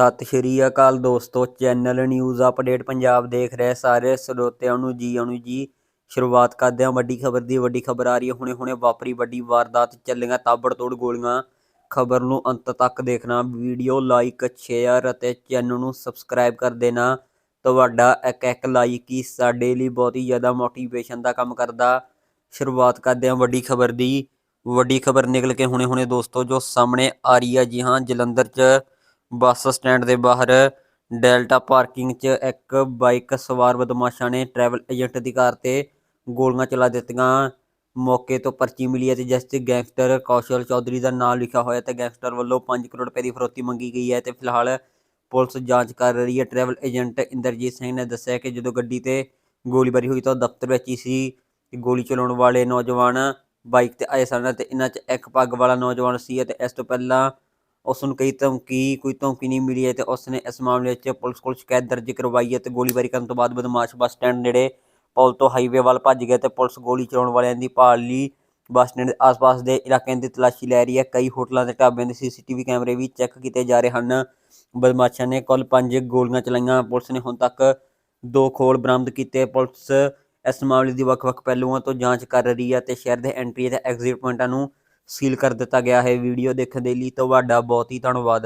ਸਤਿ ਸ਼੍ਰੀ ਅਕਾਲ ਦੋਸਤੋ, channel news update Punjab ਦੇਖ ਰਹੇ ਸਾਰੇ ਸਰੋਤਿਆਂ ਨੂੰ ਜੀ ਆਣੂ ਜੀ। ਸ਼ੁਰੂਆਤ ਕਰਦੇ ਹਾਂ ਵੱਡੀ ਖਬਰ ਦੀ, ਵੱਡੀ ਖਬਰ ਆ ਰਹੀ ਹੈ ਹੁਣੇ ਹੁਣੇ ਵਾਪਰੀ ਵੱਡੀ ਵਾਰਦਾਤ ਚੱਲੀਆਂ ਤਾਬੜਤੋੜ ਗੋਲੀਆਂ। ਖਬਰ ਨੂੰ ਅੰਤ ਤੱਕ ਦੇਖਣਾ, ਵੀਡੀਓ ਲਾਈਕ, ਸ਼ੇਅਰ ਅਤੇ ਚੈਨਲ ਨੂੰ ਸਬਸਕ੍ਰਾਈਬ ਕਰ ਦੇਣਾ। ਤੁਹਾਡਾ ਇੱਕ ਇੱਕ ਲਾਈਕ ਹੀ ਸਾਡੇ ਲਈ ਬਹੁਤ ਹੀ ਜ਼ਿਆਦਾ ਮੋਟੀਵੇਸ਼ਨ ਦਾ ਕੰਮ ਕਰਦਾ। ਸ਼ੁਰੂਆਤ ਕਰਦੇ ਹਾਂ ਵੱਡੀ ਖਬਰ ਦੀ। ਵੱਡੀ ਖਬਰ ਨਿਕਲ ਕੇ ਹੁਣੇ ਹੁਣੇ ਦੋਸਤੋ, ਜੋ ਸਾਹਮਣੇ ਆ ਰਹੀ ਹੈ ਜੀ ਹਾਂ, ਜਲੰਧਰ 'ਚ ਬੱਸ ਸਟੈਂਡ ਦੇ ਬਾਹਰ ਡੈਲਟਾ ਪਾਰਕਿੰਗ 'ਚ ਇੱਕ ਬਾਈਕ ਸਵਾਰ ਬਦਮਾਸ਼ਾਂ ਨੇ ਟਰੈਵਲ ਏਜੰਟ ਦੀ ਕਾਰ ਤੇ ਗੋਲੀਆਂ ਚਲਾ ਦਿੱਤੀਆਂ। ਮੌਕੇ ਤੋਂ ਪਰਚੀ ਮਿਲੀ ਹੈ ਤੇ ਜਿਸ 'ਚ ਗੈਂਗਸਟਰ ਕੌਸ਼ਲ ਚੌਧਰੀ ਦਾ ਨਾਮ ਲਿਖਿਆ ਹੋਇਆ ਤੇ ਗੈਂਗਸਟਰ ਵੱਲੋਂ 5 ਕਰੋੜ ਰੁਪਏ ਦੀ ਫਰੋਤੀ ਮੰਗੀ ਗਈ ਹੈ ਤੇ ਫਿਲਹਾਲ ਪੁਲਿਸ ਜਾਂਚ ਕਰ ਰਹੀ ਹੈ। ਟਰੈਵਲ ਏਜੰਟ ਇੰਦਰਜੀਤ ਸਿੰਘ ਨੇ ਦੱਸਿਆ ਕਿ ਜਦੋਂ ਗੱਡੀ ਤੇ ਗੋਲੀਬਾਰੀ ਹੋਈ ਤਾਂ ਉਹ ਦਫ਼ਤਰ ਵਿੱਚ ਹੀ ਸੀ। ਗੋਲੀ ਚਲਾਉਣ ਵਾਲੇ ਨੌਜਵਾਨ ਬਾਈਕ ਤੇ ਆਏ ਸਨ ਤੇ ਇਹਨਾਂ 'ਚ ਇੱਕ ਪੱਗ ਵਾਲਾ ਨੌਜਵਾਨ ਸੀ ਅਤੇ ਇਸ ਤੋਂ ਪਹਿਲਾਂ ਉਸ ਨੂੰ ਕਈ ਧਮਕੀ, ਕੋਈ ਧਮਕੀ ਨਹੀਂ ਮਿਲੀ ਹੈ ਤੇ ਉਸ ਨੇ ਇਸ ਮਾਮਲੇ 'ਚ ਪੁਲਿਸ ਕੋਲ ਸ਼ਿਕਾਇਤ ਦਰਜ ਕਰਵਾਈ ਹੈ ਤੇ ਗੋਲੀਬਾਰੀ ਕਰਨ ਤੋਂ ਬਾਅਦ ਬਦਮਾਸ਼ ਬੱਸ ਸਟੈਂਡ ਨੇੜੇ ਪੌਲ ਤੋਂ ਹਾਈਵੇ ਵੱਲ ਭੱਜ ਗਿਆ ਤੇ ਪੁਲਿਸ ਗੋਲੀ ਚਲਾਉਣ ਵਾਲਿਆਂ ਦੀ ਭਾਲ ਲਈ ਬੱਸ ਸਟੈਂਡ ਦੇ ਆਸ-ਪਾਸ ਦੇ ਇਲਾਕਿਆਂ ਦੀ ਤਲਾਸ਼ੀ ਲੈ ਰਹੀ ਹੈ। ਕਈ ਹੋਟਲਾਂ ਤੇ ਢਾਬਿਆਂ ਦੇ ਸੀਸੀਟੀਵੀ ਕੈਮਰੇ ਵੀ ਚੈੱਕ ਕੀਤੇ ਜਾ ਰਹੇ ਹਨ। ਬਦਮਾਸ਼ਾਂ ਨੇ ਕੁੱਲ ਪੰਜ ਗੋਲੀਆਂ ਚਲਾਈਆਂ। ਪੁਲਿਸ ਨੇ ਹੁਣ ਤੱਕ ਦੋ ਖੋਲ ਬਰਾਮਦ ਕੀਤੇ। ਪੁਲਿਸ ਇਸ ਮਾਮਲੇ ਦੀ ਵੱਖ-ਵੱਖ ਪਹਿਲੂਆਂ ਤੋਂ ਜਾਂਚ ਕਰ ਰਹੀ ਹੈ ਤੇ ਸ਼ਹਿਰ ਦੇ ਐਂਟਰੀ ਅਤੇ ਐਗਜ਼ਿਟ ਪੁਆਇੰਟਾਂ ਨੂੰ ਸੀਲ ਕਰ ਦਿੱਤਾ ਗਿਆ ਹੈ ਵੀਡੀਓ ਦੇਖਣ ਦੇ ਲਈ ਤੁਹਾਡਾ ਬਹੁਤ ਹੀ ਧੰਨਵਾਦ।